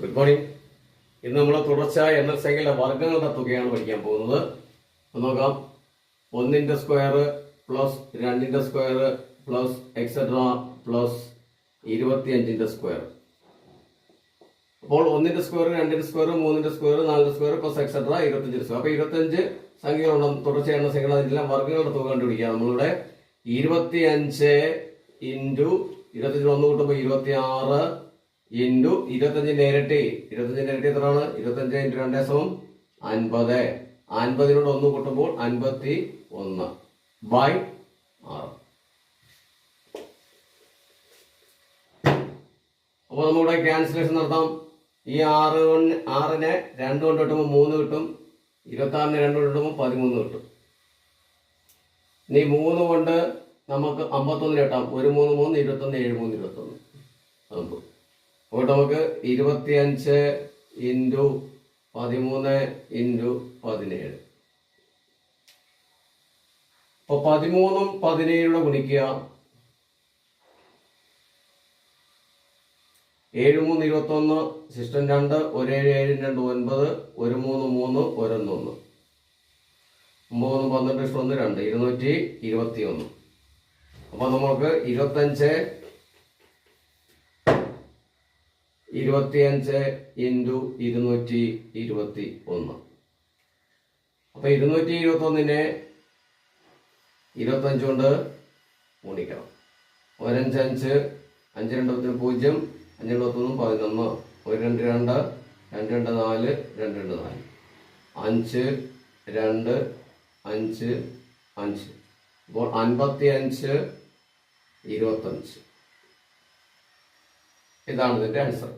Good morning ഇന്ന് നമ്മൾ തുടർച്ചയായ എൻ എസ് എങ്കിലെ വർഗങ്ങളുടെ തുകയാണ് പഠിക്കാൻ പോകുന്നത്. നോക്കാം. ഒന്നിന്റെ സ്ക്വയർ പ്ലസ് രണ്ടിന്റെ സ്ക്വയർ പ്ലസ് എക്സെട്ര പ്ലസ് ഇരുപത്തിയഞ്ചിന്റെ സ്ക്വയർ. അപ്പോൾ ഒന്നിന്റെ സ്ക്വയർ രണ്ടിന്റെ സ്ക്വയർ മൂന്നിന്റെ സ്ക്വയർ നാലിന്റെ സ്ക്വയർ പ്ലസ് എക്സെട്ര ഇരുപത്തഞ്ചിന്റെ സ്ക്വയർ. അപ്പോൾ ഇരുപത്തഞ്ച് സംഖ്യകളുണ്ട്. തുടർച്ചയായ എണ്ണ സംഖ്യകൾ അതിലെല്ലാം വർഗങ്ങളുടെ തുക കണ്ടുപിടിക്കുക നമ്മളിവിടെ. ഇരുപത്തിയഞ്ച് ഇന്റു ഇരുപത്തിയഞ്ച് ഒന്ന് കൂട്ടുമ്പോൾ ഇരുപത്തി ആറ് ഇന്റു ഇരുപത്തഞ്ചിന്റെ ഇരട്ടി ഇരുപത്തഞ്ചിന്റെ ഇരട്ടി എത്രയാണ്? ഇരുപത്തഞ്ച് ഇന്റു രണ്ടേ സമം അൻപത്. അൻപതിനോട് ഒന്ന് കൂട്ടുമ്പോൾ അൻപത്തി ഒന്ന് ബൈ ആറ്. അപ്പോൾ നമ്മുടെ ക്യാൻസലേഷൻ നടത്താം. ഈ ആറ് ആറിനെ രണ്ട് കൊണ്ട് കിട്ടുമ്പോൾ മൂന്ന് കിട്ടും. ഇരുപത്തി ആറിന് രണ്ട് കൊണ്ട് കിട്ടുമ്പോൾ പതിമൂന്ന് കിട്ടും. ഇനി മൂന്ന് കൊണ്ട് നമുക്ക് അമ്പത്തൊന്നിന് കിട്ടാം. ഒരു മൂന്ന് മൂന്ന് ഇരുപത്തൊന്ന് ഏഴ് മൂന്ന് ഇരുപത്തൊന്ന്. അമ്പത് അപ്പോൾ നമുക്ക് ഇരുപത്തിയഞ്ച് ഇന്റു പതിമൂന്ന് ഇന്റു പതിനേഴ്. അപ്പോൾ പതിമൂന്നും പതിനേഴിലൂടെ ഗുണിക്കുക. ഏഴ് മൂന്ന് ഇരുപത്തൊന്ന് സിസ്റ്റം രണ്ട് ഒരു ഏഴ് ഏഴ് രണ്ട് ഒൻപത് ഒരു മൂന്ന് മൂന്ന് ഒരൊന്നൊന്ന് മൂന്ന് പന്ത്രണ്ട് ഇഷ്ടം ഒന്ന് രണ്ട് ഇരുന്നൂറ്റി ഇരുപത്തി ഒന്ന് അപ്പൊ നമുക്ക് ഇരുപത്തഞ്ച് ഇരുപത്തിയഞ്ച് ഇന്റു ഇരുന്നൂറ്റി ഇരുപത്തി ഒന്ന് അപ്പം ഇരുന്നൂറ്റി ഇരുപത്തി ഒന്നിനെ ഇരുപത്തഞ്ച് കൊണ്ട് ഗുണിക്കണം. ഒരഞ്ച് അഞ്ച് അഞ്ച് രണ്ട് പത്തിന് പൂജ്യം അഞ്ച് രണ്ട് പത്തൊന്ന് പതിനൊന്ന്. ഒരു രണ്ട് രണ്ട് രണ്ട് രണ്ട് നാല് രണ്ട് രണ്ട് നാല്. അഞ്ച് രണ്ട് അഞ്ച് അഞ്ച്. അപ്പോൾ അൻപത്തി അഞ്ച് ഇരുപത്തഞ്ച്. ഇതാണ് ഇതിന്റെ ആൻസർ